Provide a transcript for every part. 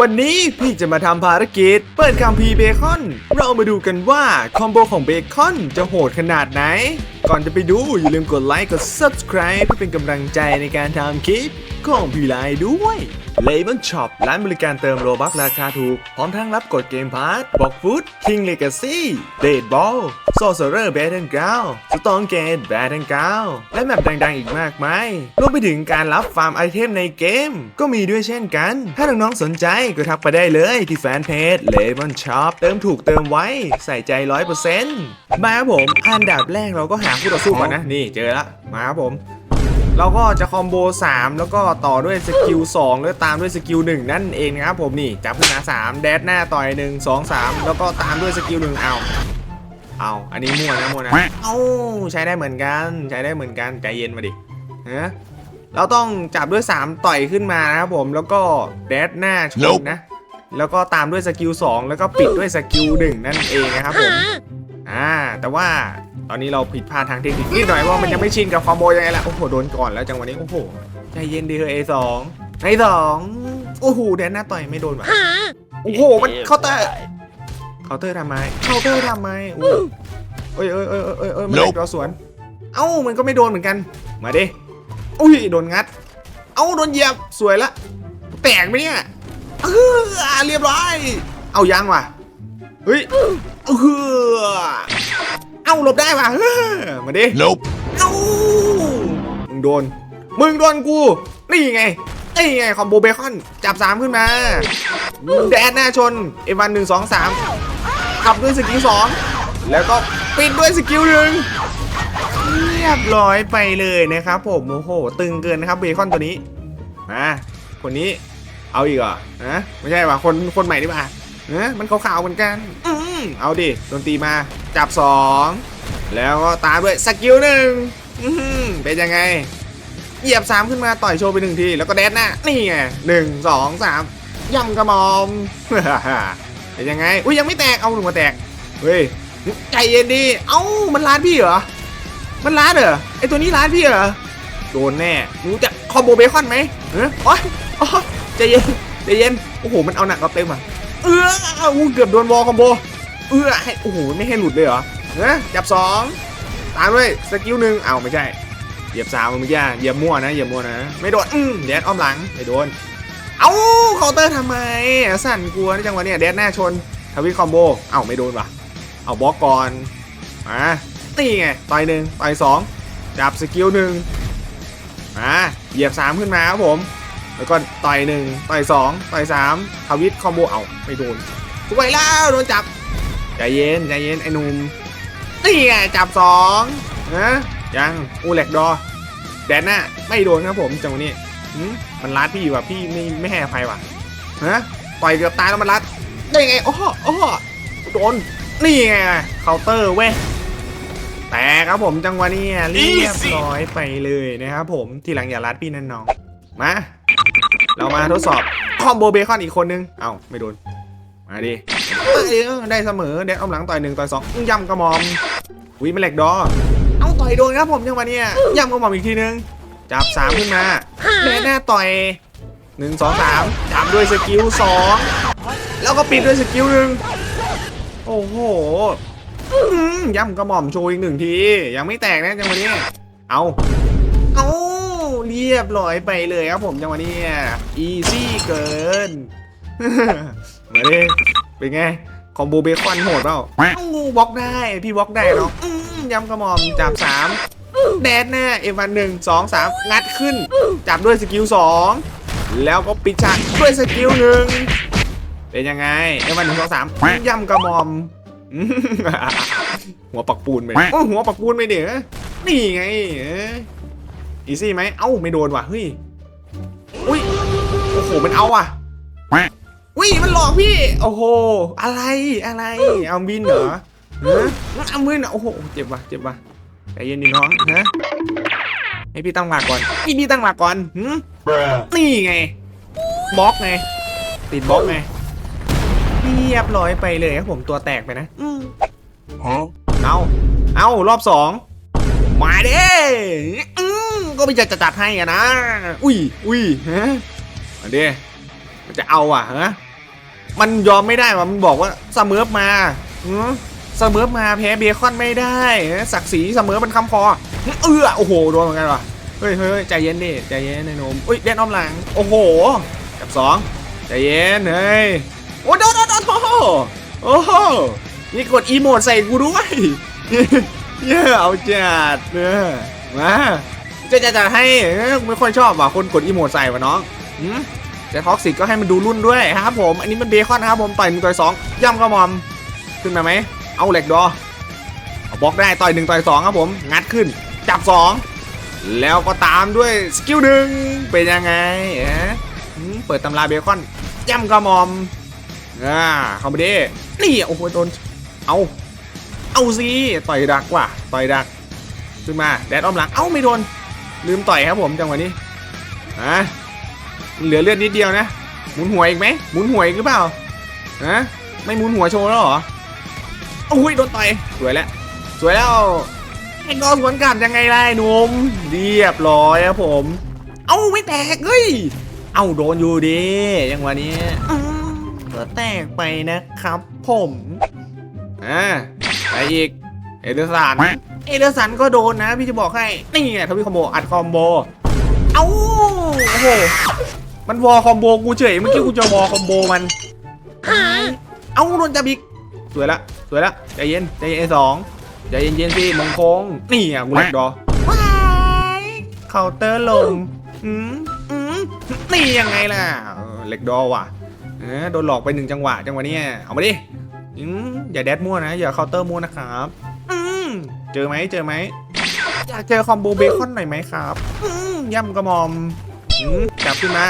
วันนี้พี่จะมาทำภารกิจ เปิดคัมภีร์เบคอน เรามาดูกันว่า คอมโบของเบคอนจะโหดขนาดไหน ก่อนจะไปดูอย่าลืมกดไลค์กด subscribe เพื่อเป็นกำลังใจในการทำคลิป ของพี่ไลด้วย l a b o n Shop ร้านบริการเติมโลบักราคาถูก พร้อมทั้งรับกดเกมพาร์ทบอกฟุต King Legacy เดดบอล Sorcerer Battle Ground Stone Gate Battle Ground และแมปดังๆ อีกมากมาย รวมไปถึงการรับฟาร์มไอเทมในเกม ก็มีด้วยเช่นกัน ถ้าน้องๆ สนใจก็ทักไปได้เลยที่แฟนเพจ l a b o n Shop เติมถูกเติมไว้ใส่ใจ 100%มาครับผม อันดับแรกเราก็หาคู่ต่อสู้ก่อนนะ นี่เจอละมาครับผม เราก็จะคอมโบ 3 แล้วก็ต่อด้วยสกิล2แล้วตามด้วยสกิล1นั่นเองนะครับผมนี่จับขึ้นมา3แดดหน้าต่อย 1 2 3 แล้วก็ตามด้วยสกิล1เอาเอาอันนี้มั่วนะมั่วนะเอาใช้ได้เหมือนกันใช้ได้เหมือนกันใจเย็นมาดิฮะเราต้องจับด้วย 3 ต่อยขึ้นมานะครับผมแล้วก็แดดหน้าชนนะแล้วก็ตามด้วยสกิล2แล้วก็ปิดด้วยสกิล1นั่นเองนะครับผมอ่าแต่ว่า ตอนนี้เราผิดพลาดทางเทคนิคนิดหน่อยว่ามันยังไม่ชินกับคอมโบยังไงล่ะ โอ้โห โดนก่อนแล้วจังหวะนี้ โอ้โห ใจเย็นดีเฮ้ย A2 ในสองโอ้โหแดนหน้าต่อยไม่โดนว่ะโอ้โห มันเคาน์เตอร์เคาน์เตอร์ทำไมเคาน์เตอร์ทำไมอุ้ยเอ้ยเอ้ยเอ้ยเอ้ยเอ้ยเอ้ยมันเล็กเราสวน เอ้ามันก็ไม่โดนเหมือนกัน มาดิอุ้ยโดนงัด เอ้าโดนเหยียบสวยละ แตกไหมเนี่ยเออเรียบร้อย เอายังว่ะ เฮ้ยเออ เอ้าหลบได้ว่ะเออมาดิ Nope. เอ้ามึงโดน มึงโดนกู นี่ไง นี่ไงคอมโบเบคอน จับสามขึ้นมา แดนหน้าชน เอวันหนึ่งสองสามขับด้วยสกิลสอง แล้วก็ปิดด้วยสกิลหนึ่งเรียบร้อยไปเลยนะครับผม โอ้โห ตึงเกินนะครับเบคอนตัวนี้ มา คนนี้ เอาอีกเหรอฮะไม่ใช่ว่ะ คน คนใหม่ดีป่ะเอะมันขาวๆเหมือนกัน อืม เอาดิโดนตีมาจับสองแล้วก็ตามด้วยสกิลหนึ่งเป็นยังไง เหยียบสามขึ้นมาต่อยโชว์ไปหนึ่งที แล้วก็แดดหน้า นี่ไงหนึ่งสองสามย่ำกระมอมเป็นยังไง อุ้ยยังไม่แตกเอาหนึ่งมาแตก เฮ้ยใจเย็นดี เอ้ามันร้านพี่เหรอ มันร้านเหรอไอตัวนี้ร้านพี่เหรอโดนแน่รู้จักคอมโบเบคอนไหมเออโอ๊ยโอ๊ยใจเย็นใจเย็นโอ้โหมันเอาหนักเอาเต็มอะเอออู้เกือบโดนวอลคอมโบ เออให้โอ้โหไม่ให้หลุดเลยเหรอเออจับสองตามด้วยสกิลหนึ่งเอาไม่ใช่เหยียบสามมันไม่ใช่เหยียบมั่วนะเหยียบมั่วนะไม่โดนอืมแดดอ้อมหลังไม่โดนเอาเคาน์เตอร์ทำไมสั่นกลัวจังหวะเนี้ยแดดหน้าชนทวิคอมโบเอาไม่โดนว่ะเอาบล็อกก่อนมานี่ไงต่อยหนึ่งต่อยสองจับสกิลหนึ่งมาเหยียบสามขึ้นมาครับผมแล้วก็ต่อยหนึ่งต่อยสองต่อยสามทวิตคอมโบเอาไม่โดนสวยแล้วโดนจับ ใจเย็นใจเย็นไอ้หนุ่มนี่ไงจับสองนะยังอูแหลกดอ แดนหน้าไม่โดนครับผมจังหวะนี้มันรัดพี่ว่ะพี่ไม่ไม่ให้อภัยว่ะฮะปล่อยเกือบตายแล้วมันรัดได้ไงโอ้โหโอ้โหโดนนี่ไงเคาน์เตอร์เว้ยแต่ครับผมจังหวะนี้เรียบร้อยไปเลยนะครับผมทีหลังอย่ารัดพี่นั่นน้องมาเรามาทดสอบคอมโบเบคอนอีกคนนึงเอ้าไม่โดน มาดิได้เสมอแดดเอาหลังต่อยหนึ่งต่อยสองย่ำกระหม่อมวิมันเหล็กดอเอาต่อยโดนครับผมจังหวะเนี้ยย่ำกระหม่อมอีกทีนึงจับสามขึ้นมาแดดหน้าต่อยหนึ่งสองสามจับด้วยสกิลสองแล้วก็ปิดด้วยสกิลหนึ่งโอ้โห้ย่ำกระหม่อมโชว์อีกหนึ่งทียังไม่แตกนะจังหวะนี้เอาเอาเรียบร้อยไปเลยครับผมจังหวะนี้อีซี่เกิน มาดิเป็นไง คอมโบเบคอนโหดเปล่าเอ้าบล็อกได้ พี่บล็อกได้เนาะอืมยำกระหม่อมจับสามแดดหน้าเอวันหนึ่งสองสามงัดขึ้น จับด้วยสกิลสองแล้วก็ปิดฉากด้วยสกิลหนึ่งเป็นยังไงเอวันหนึ่งสองสามยำกระหม่อมอืมหัวปักปูนไปโอ้ยหัวปักปูนไปเดี๋ยวนี่ไงอีซี่ไหมเอ้าไม่โดนว่ะเฮ้ยอุ้ยโอ้โหมันเอาอะ วิมันหลอกพี่ โอ้โห อะไรอะไร เอาบินเหรอฮะเอาบินเหรอโอ้โห เจ็บว่ะเจ็บว่ะใจเย็นดิน้องฮะให้พี่ตั้งหลักก่อนพี่พี่ตั้งหลักก่อนหืม Bruh. นี่ไงบล็อกไง ติดบล็อกไงเรียบร้อยไปเลยครับผมตัวแตกไปนะอืม Huh? เอาเอารอบสองมาเด้อืมก็ไม่จะจะจัดให้อะนะ อุ้ยอุ้ยฮะมาเด้มันจะเอาอะฮะ มันยอมไม่ได้ว่ะมันบอกว่าเสมอมาหือเสมอมาแพ้เบคอนไม่ได้ศักดิ์ศรีเสมอเป็นคำคอเออโอ้โหโดนเหมือนกันว่ะเฮ้ยเฮ้ยใจเย็นดิใจเย็นไอ้นมอุ้ยเล่นอ้อมหลังโอ้โหกับสองใจเย็นเฮ้ยโอ้โดนโดนโดนโอ้โหโอ้โหนี่กดอีโมดใส่กูด้วยเย้เอาจัดเนอะมาจะจะจะให้ไม่ค่อยชอบว่ะคนกดอีโมดใส่วะน้อง หืมจะท็อกซิกก็ให้มันดูรุ่นด้วยครับผมอันนี้มันเบคอนนะครับผมต่อยหนึ่งต่อยสองย่ำกระหมอมขึ้นมาไหมเอาเหล็กดอเอาบล็อกได้ต่อยหนึ่งต่อยสองครับผมงัดขึ้น จับสองแล้วก็ตามด้วยสกิลหนึ่งเป็นยังไงเอ๊ะหืมเปิดตำราเบคอนย่ำกระหมอมอ่าเข้ามาดินี่โอ้โหโดนเอาเอาสิต่อยดักว่ะต่อยดักขึ้นมาแดดอ้อมหลังเอ้าไม่โดนลืมต่อยครับผมจังหวะนี้ฮะ เหลือเลือดนิดเดียวนะ หมุนหัวอีกไหมหมุนหัวอีกหรือเปล่าฮะไม่หมุนหัวโชว์แล้วเหรอโอ้ยโดนต่อยสวยแล้วสวยแล้วไอ้กอสวนกลับยังไงล่ะไอ้หนุ่มเรียบร้อยครับผม เอ้าไม่แตกเฮ้ยเอ้าโดนอยู่ดีจังวะนี้อืมก็แตกไปนะครับผมอ่าไปอีกเอเดอร์สันเอเดอร์สันก็โดนนะ พี่จะบอกให้ นี่ไงทวีคอมโบอัดคอมโบ เอ้าโอ้โห มันวอลคอมโบกูเฉยเมื่อกี้กูจะวอลคอมโบมัน เอ้าโดนจับอีกสวยละสวยละใจเย็นใจเย็นไอ้สองใจเย็นเย็นๆสิมงคงนี่อะกูเล็กดอว้ายเคาน์เตอร์ลงอืมอืมนี่ยังไงล่ะเออเล็กดอว่ะเออโดนหลอกไปหนึ่งจังหวะจังหวะเนี้ยเอามาดิอืมอย่าแดดมั่วนะ อย่าเคาน์เตอร์มั่วนะครับอืมเจอไหมเจอไหมอยากเจอคอมโบเบคอนหน่อยไหมครับอืมย่ำกระหมอมอืม จับขึ้นมา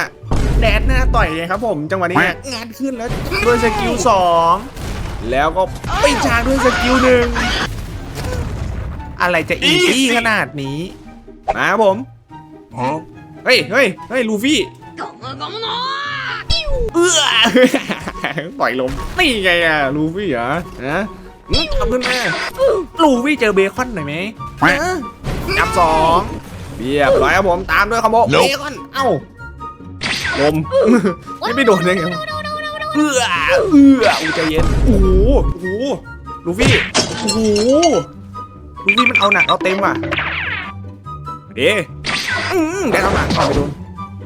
แดดหน้าต่อยไงครับผมจังหวะนี้เนี่ยงานขึ้นแล้วด้วยสกิลสองแล้วก็ไปชาร์จด้วยสกิลหนึ่งอะไรจะอีซี่ขนาดนี้มาครับผม Huh? เฮ้ยเฮ้ยเฮ้ยลูฟี่เอื้อปล่อยลมนี่ไงอะลูฟี่เหรอนะอืมจับขึ้นมาลูฟี่เจอเบคอนหน่อยไหมเออจับสอง เรียบร้อยครับผมตามด้วยคอมโบ Nope เบคอนเอ้าลมไม่ไปโดนได้ไงวะเอื้อเอื้ออูใจเย็นโอ้โหโอ้โหลูฟี่โอ้โหลูฟี่มันเอาหนักเอาเต็มว่ะเด้อืมแดดเอาหนักต่อยไปโดน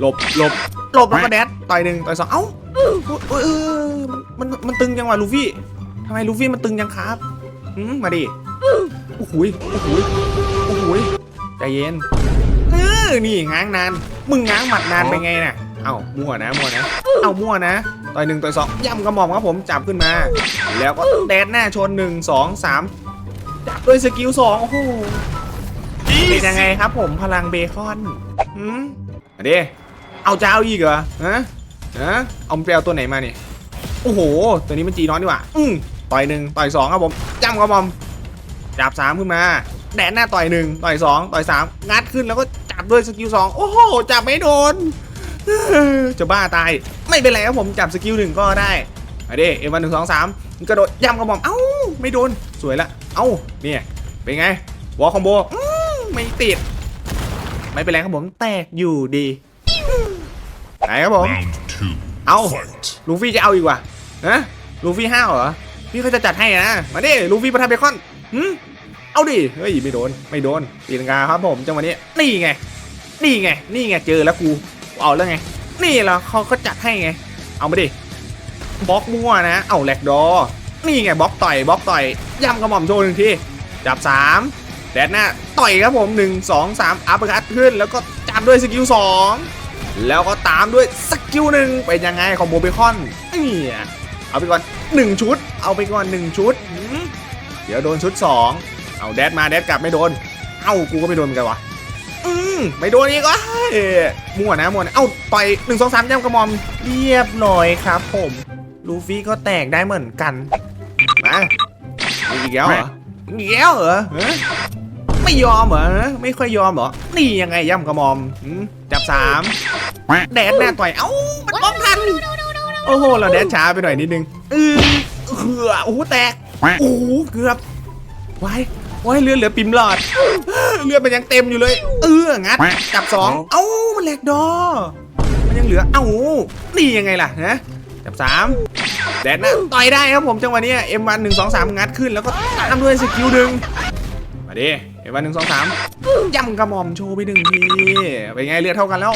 หลบหลบหลบแล้วก็แดดต่อยหนึ่งต่อยสองเอ้าเออเออเออมันมันมันตึงจังวะลูฟี่ทำไมลูฟี่มันตึงจังครับหืมมาดิโอ้โหยโอ้โหยโอ้โหยใจเย็นเออนี่ง้างนาน มึงง้างหมัดนานไปไงน่ะ เอ้ามั่วนะมั่วนะ เอ้ามั่วนะ ต่อยหนึ่งต่อยสองย่ำกระหม่อมครับผมจับขึ้นมา แล้วก็แดดหน้าชนหนึ่งสองสามจับด้วยสกิลสองโอ้โหเป็นยังไงครับผมพลังเบคอนหืมมาดิเอาเจ้าอีกเหรอฮะฮะเอาไปเอาตัวไหนมาเนี่ยโอ้โห ตัวนี้มันจีน้อยดีกว่าอืมต่อยหนึ่งต่อยสองครับผมจ้ำครับผมจับสามขึ้นมา แดนหน้าต่อยหนึ่งต่อยสองต่อยสามงัดขึ้นแล้วก็จับด้วยสกิลสองโอ้โหจับไม่โดนจะบ้าตายไม่เป็นไรครับผมจับสกิลหนึ่งก็ได้มาดิเอ็มวันหนึ่งสองสามกระโดดย่ำกระหม่อมเอ้าไม่โดนสวยละเอ้าเนี่ยเป็นไงวอลคอมโบอืมไม่ติด ไม่เป็นไรครับผมแตกอยู่ดีไหนครับผม Round two. Ow. Fight. ลูฟี่จะเอาอีกว่ะฮะลูฟี่ห้าวเหรอพี่เขาจะจัดให้นะมาดิลูฟี่ประทับเบคอนหืม เอาดิ เฮ้ยไม่โดน ไม่โดนตีลังกาครับผมจังหวะนี้ นี่ไง นี่ไง นี่ไงเจอแล้วกูเอาแล้วไง นี่แหละเขาก็จัดให้ไง เอามาดิ บล็อกมั่วนะ เอาแหลกดอ นี่ไงบล็อกต่อยบล็อกต่อยย่ำกระหม่อมโชว์หนึ่งที จับสามแดดหน้าต่อยครับผมหนึ่งสองสามอัปเปอร์คัตขึ้น แล้วก็จับด้วยสกิลสองแล้วก็ตามด้วยสกิลหนึ่งเป็นยังไงของโบเบคอนนี่ยเอาไปก่อนหนึ่งชุด เอาไปก่อนหนึ่งชุด เดี๋ยวโดนชุดสอง เอาแดดมาแดดกลับไม่โดน เอ้ากูก็ไม่โดนเหมือนกันวะอืมไม่โดนอีกวะเอ้ยมั่วนะมั่วนะเอ้าต่อยหนึ่งสองสามย่ำกระหมอมเรียบร้อยครับผมลูฟี่ก็แตกได้เหมือนกันมามีอีกแล้วเหรออีกแล้วเหรอไม่ยอมเหรอไม่ค่อยยอมเหรอนี่ยังไงย่ำกระหมอมหืมจับสามแดดหน้าต่อยเอ้ามันป้องทันโอ้โหเราแดดช้าไปหน่อยนิดนึงเออเหือโอ้โหแตกโอ้โหเกือบไว้ ไว้เลือดเหลือปิมหลอด เลือดมันยังเต็มอยู่เลย เอองัดจับสองเอ้ามันแหลกดอ มันยังเหลือ เอ้านี่ยังไงล่ะนะจับสามแดดนะต่อยได้ครับผมจังหวะนี้ M1 1 2 3งัดขึ้นแล้วก็ตามด้วยสกิลหนึ่งมาดิ M1 1 2 3ย่ำกระหม่อมโชว์ไปหนึ่งทีเป็นไงเลือดเท่ากันแล้ว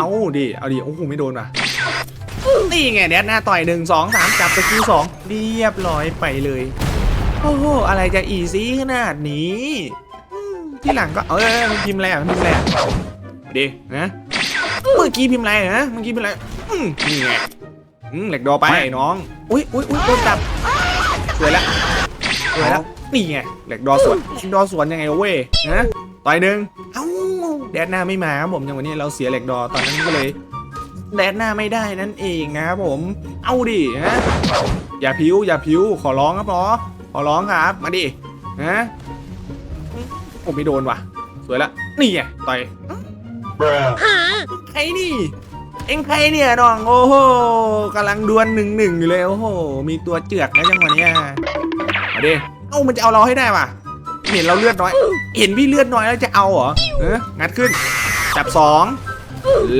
เอาดิเอาดิโอ้โหไม่โดนว่ะนี่ไงแดดหน้าต่อยหนึ่งสองสามจับสกิลสองเรียบร้อยไปเลย โอ้โหอะไรจะอีซี่ขนาดนี้อืมที่หลังก็เออมันพิมพ์อะไรอะมันพิมพ์อะไรอะมาดินะเมื่อกี้พิมพ์อะไรนะเมื่อกี้พิมพ์อะไรอืมนี่ไงอืมเหล็กดอไปน้องอุ้ยอุ้ยอุ้ยโดนจับสวยละสวยละนี่ไงเหล็กดอสวนเหล็กดอสวนยังไงวะเว้ยนะต่อยหนึ่งเอ้าแดดหน้าไม่มาครับผมอย่างวันนี้เราเสียเหล็กดอตอนนั้นก็เลยแดดหน้าไม่ได้นั่นเองนะครับผม เอาดิฮะอย่าพิ้วอย่าพิ้วขอร้องครับหรอ ขอร้องครับ มาดิฮะผมไม่โดนว่ะ สวยละ นี่ไงต่อย Bruh. ใครนี่ เอ็งใครเนี่ยน้อง โอ้โหกำลังดวลหนึ่งหนึ่งอยู่เลย โอ้โห มีตัวเจือกแล้วจังหวะเนี้ยมาดิเอ้ามันจะเอาเราให้ได้ว่ะ เห็นเราเลือดน้อย เห็นพี่เลือดน้อยแล้วจะเอาเหรอเอองัดขึ้น จับสอง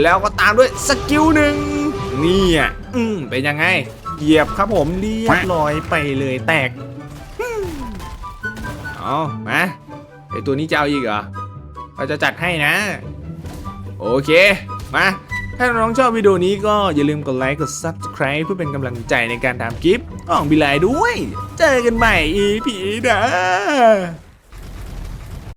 แล้วก็ตามด้วยสกิลหนึ่งนี่อะอืมเป็นยังไง เหยียบครับผมเรียบร้อยไปเลยแตกอืม เอามาไอตัวนี้จะเอาอีกเหรอ เราจะจัดให้นะ โอเค มา ถ้าน้องชอบวิดีโอนี้ก็อย่าลืมกดไลค์ กด Subscribe เพื่อเป็นกำลังใจในการทำคลิปของบิลายด้วย เจอกันใหม่ EP หนะ